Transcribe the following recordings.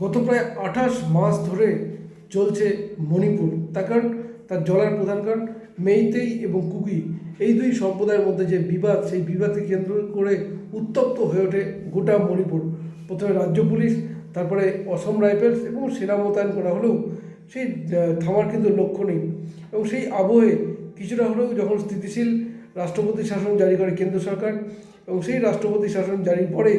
গত প্রায় আঠাশ মাস ধরে চলছে মণিপুর। তার কারণ তার জলার প্রধান কারণ মেইতেই এবং কুকি, এই দুই সম্প্রদায়ের মধ্যে যে বিবাদ, সেই বিবাদকে কেন্দ্র করে উত্তপ্ত হয়ে ওঠে গোটা মণিপুর। প্রথমে রাজ্য পুলিশ, তারপরে অসম রাইফেলস এবং সেনা মোতায়েন করা হলেও সেই থামার কিন্তু লক্ষ্য নেই। এবং সেই আবহে কিছুটা হলেও যখন স্থিতিশীল, রাষ্ট্রপতি শাসন জারি করে কেন্দ্র সরকার, এবং সেই রাষ্ট্রপতি শাসন জারির পরে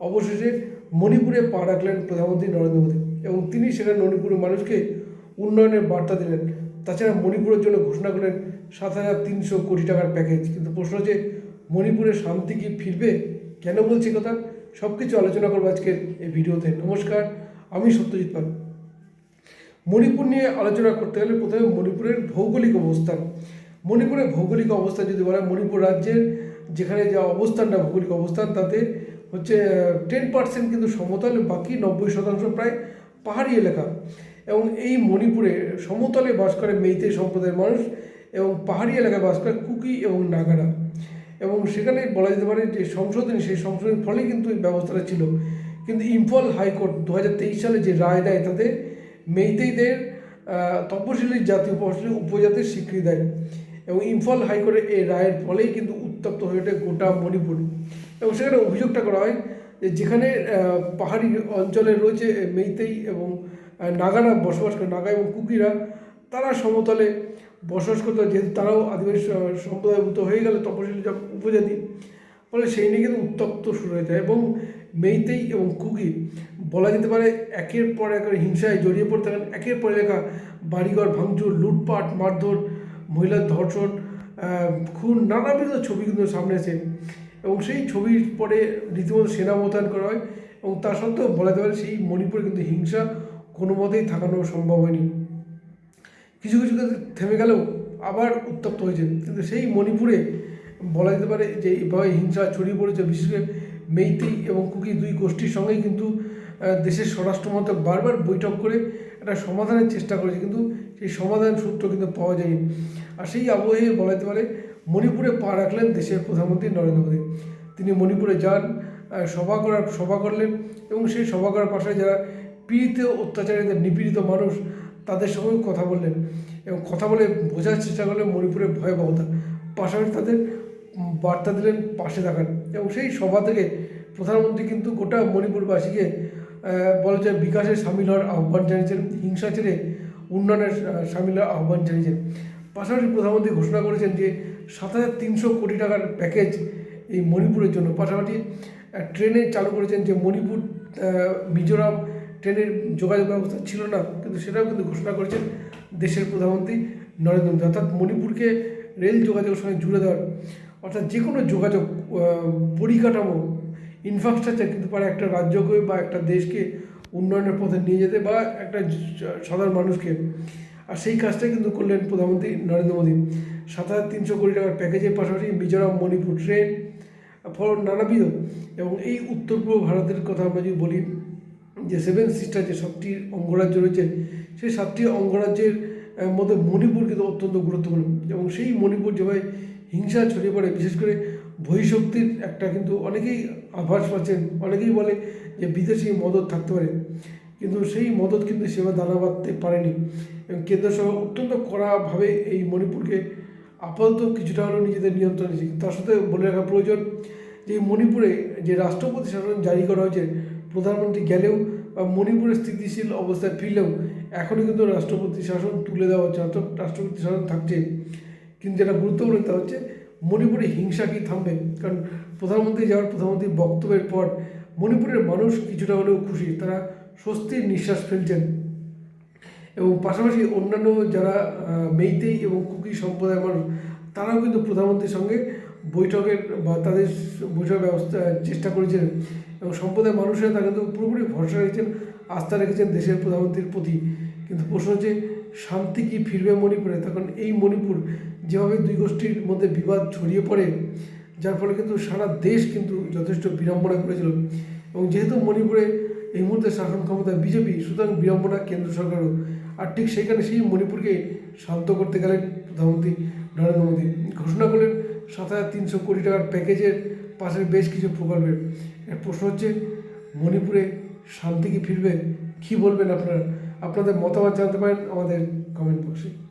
অবশেষে মণিপুরে পা রাখলেন প্রধানমন্ত্রী নরেন্দ্র মোদী এবং তিনি সেখানে মণিপুরের মানুষকে উন্নয়নের বার্তা দিলেন। তাছাড়া মণিপুরের জন্য ঘোষণা করলেন সাত হাজার তিনশো কোটি টাকার প্যাকেজ কিন্তু প্রশ্ন হচ্ছে, মণিপুরে শান্তি কি ফিরবে? কেন বলছি কথা? সব কিছু আলোচনা করব আজকের এই ভিডিওতে। নমস্কার, আমি সত্যজিৎ পাল। মণিপুর নিয়ে আলোচনা করতে গেলে প্রথমে মণিপুরের ভৌগোলিক অবস্থান। মণিপুরের ভৌগোলিক অবস্থান যদি বলা মণিপুর রাজ্যের যেখানে যা অবস্থানটা, ভৌগোলিক অবস্থান, তাতে হচ্ছে টেন পার্সেন্ট কিন্তু সমতল, বাকি নব্বই শতাংশ প্রায় পাহাড়ি এলাকা। এবং এই মণিপুরে সমতলে বাস করে মেইতে সম্প্রদায়ের মানুষ এবং পাহাড়ি এলাকায় বাস করে কুকি এবং নাগারা। এবং সেখানে বলা যেতে পারে যে সংশোধনী, সেই সংশোধনের ফলে কিন্তু এই ব্যবস্থাটা ছিল। কিন্তু ইম্ফল হাইকোর্ট দু হাজার তেইশ সালে যে রায় দেয় তাতে মেইতেইদের তপশিলি জাতি উপশিলি উপজাতির স্বীকৃতি দেয়। এবং ইম্ফল হাইকোর্টের এই রায়ের ফলেই কিন্তু উত্তপ্ত হয়ে ওঠে গোটা মণিপুর। এবং সেখানে অভিযোগটা করা হয় যে যেখানে পাহাড়ি অঞ্চলে রয়েছে মেইতেই এবং নাগারা বসবাস করে, নাগা এবং কুকিরা, তারা সমতলে বসবাস করতে যেহেতু তারাও আদিবাসী সম্প্রদায়ভূত হয়ে গেলে তপশিলি জা- উপজাতি, ফলে সেই নিয়ে কিন্তু উত্তপ্ত শুরু হয়ে যায় এবং মেইতেই এবং কুকি বলা যেতে পারে একের পর এক হিংসায় জড়িয়ে পড়তে থাকেন। একের পর এলাকা বাড়িঘর ভাঙচুর, লুটপাট, মারধর, মহিলার ধর্ষণ খুন, নানাবিধ ছবি কিন্তু সামনে আসে এবং সেই ছবির পরে রীতিমতো সেনা মোতায়েন করা হয় এবং তা সত্ত্বেও বলা যেতে পারে সেই মণিপুরে কিন্তু হিংসা কোনো মতেই থাকানো সম্ভব হয়নি। কিছু কিছু ক্ষেত্রে থেমে গেলেও আবার উত্তপ্ত হয়েছে কিন্তু সেই মণিপুরে বলা যেতে পারে যে এইভাবে হিংসা ছড়িয়ে পড়েছে, বিশেষ করে মেইতেই এবং কুকি দুই গোষ্ঠীর সঙ্গেই কিন্তু দেশের স্বরাষ্ট্র মন্ত্রক বারবার বৈঠক করে একটা সমাধানের চেষ্টা করেছে। কিন্তু সেই সমাধান সূত্র কিন্তু পাওয়া যায়নি। আর সেই আবহে বলা যেতে পারে মণিপুরে পা রাখলেন দেশের প্রধানমন্ত্রী নরেন্দ্র মোদী। তিনি মণিপুরে যান সভা করার, সভা করলেন এবং সেই সভা করার পাশে যারা পীড়িত, অত্যাচারীদের নিপীড়িত মানুষ, তাদের সঙ্গেও কথা বললেন এবং কথা বলে বোঝার চেষ্টা করলেন মণিপুরের ভয়াবহতা। পাশাপাশি তাদের বার্তা দিলেন পাশে থাকার। এবং সেই সভা থেকে প্রধানমন্ত্রী কিন্তু গোটা মণিপুরবাসীকে বলা যায় বিকাশে সামিল হওয়ার আহ্বান জানিয়েছেন, হিংসা ছেড়ে উন্নয়নের সামিল হওয়ার আহ্বান জানিয়েছেন। পাশাপাশি প্রধানমন্ত্রী ঘোষণা করেছেন যে সাত হাজার তিনশো কোটি টাকার প্যাকেজ এই মণিপুরের জন্য। পাশাপাশি ট্রেনে চালু করেছেন যে মণিপুর মিজোরাম ট্রেনের যোগাযোগ ব্যবস্থা ছিল না, কিন্তু সেটাও কিন্তু ঘোষণা করেছেন দেশের প্রধানমন্ত্রী নরেন্দ্র মোদী। অর্থাৎ মণিপুরকে রেল যোগাযোগের সঙ্গে জুড়ে দেওয়ার, অর্থাৎ যে কোনো যোগাযোগ পরিকাঠামো ইনফ্রাস্ট্রাকচার কিন্তু পারে একটা রাজ্যকে বা একটা দেশকে উন্নয়নের পথে নিয়ে যেতে বা একটা সাধারণ মানুষকে। আর সেই কাজটাই কিন্তু করলেন প্রধানমন্ত্রী নরেন্দ্র মোদী। সাত হাজার তিনশো কোটি টাকার প্যাকেজের পাশাপাশি মিজোরাম, মণিপুর ট্রেন ফর নানাবিধ এবং এই উত্তর পূর্ব ভারতের কথা আমরা যদি বলি, যে সেভেন সিস্টার যে সাতটি অঙ্গরাজ্য রয়েছে, সেই সাতটি অঙ্গরাজ্যের মধ্যে মণিপুর কিন্তু অত্যন্ত গুরুত্বপূর্ণ এবং সেই মণিপুর যেভাবে হিংসা ছড়িয়ে পড়ে, বিশেষ করে বহিঃশক্তির একটা কিন্তু অনেকেই আভাস পাচ্ছেন, অনেকেই বলে যে বিদেশি মদত থাকতে পারে। কিন্তু সেই মদত কিন্তু সেবা দানা বাঁধতে পারেনি। এবং কেন্দ্র সরকার অত্যন্ত কড়াভাবে এই মণিপুরকে আপাতত কিছুটা হলেও নিজেদের নিয়ন্ত্রণে নিয়েছে তার সাথে বলে রাখা প্রয়োজন যে মণিপুরে যে রাষ্ট্রপতি শাসন জারি করা হয়েছে, প্রধানমন্ত্রী গেলেও বা মণিপুরে স্থিতিশীল অবস্থায় ফিরলেও এখনও কিন্তু রাষ্ট্রপতি শাসন তুলে দেওয়া হচ্ছে, অর্থাৎ রাষ্ট্রপতি শাসন থাকছে। কিন্তু যেটা গুরুত্বপূর্ণ তা হচ্ছে মণিপুরে হিংসা কি থামবে? কারণ প্রধানমন্ত্রী যাওয়ার প্রধানমন্ত্রীর বক্তব্যের পর মণিপুরের মানুষ কিছুটা হলেও খুশি, তারা স্বস্তির নিঃশ্বাস ফেলছেন। এবং পাশাপাশি অন্যান্য যারা মেইতেই এবং কুকি সম্প্রদায়ের মানুষ, তারাও কিন্তু প্রধানমন্ত্রীর সঙ্গে বৈঠকের বা তাদের বৈঠক ব্যবস্থা, চেষ্টা করেছেন। এবং সম্প্রদায়ের মানুষেরা তারা কিন্তু পুরোপুরি ভরসা রেখেছেন, আস্থা রেখেছেন দেশের প্রধানমন্ত্রীর প্রতি। কিন্তু প্রশ্ন হচ্ছে, শান্তি কি ফিরবে মণিপুরে? তখন এই মণিপুর যেভাবে দুই গোষ্ঠীর মধ্যে বিবাদ ছড়িয়ে পড়ে, যার ফলে কিন্তু সারা দেশ কিন্তু যথেষ্ট বিড়ম্বনা করেছিল। এবং যেহেতু মণিপুরে এই মুহূর্তে শাসন ক্ষমতা বিজেপি, সুতরাং বিড়ম্বনা কেন্দ্র সরকারও। আর ঠিক সেইখানে সেই মণিপুরকে শান্ত করতে গেলেন প্রধানমন্ত্রী নরেন্দ্র মোদী। ঘোষণা করলেন, সাত হাজার তিনশো কোটি টাকার প্যাকেজের পাশে বেশ কিছু প্রকল্পের। প্রশ্ন হচ্ছে, মণিপুরে শান্তি কি ফিরবে? কী বলবেন আপনারা? আপনাদের মতামত জানতে পারেন আমাদের কমেন্ট বক্সে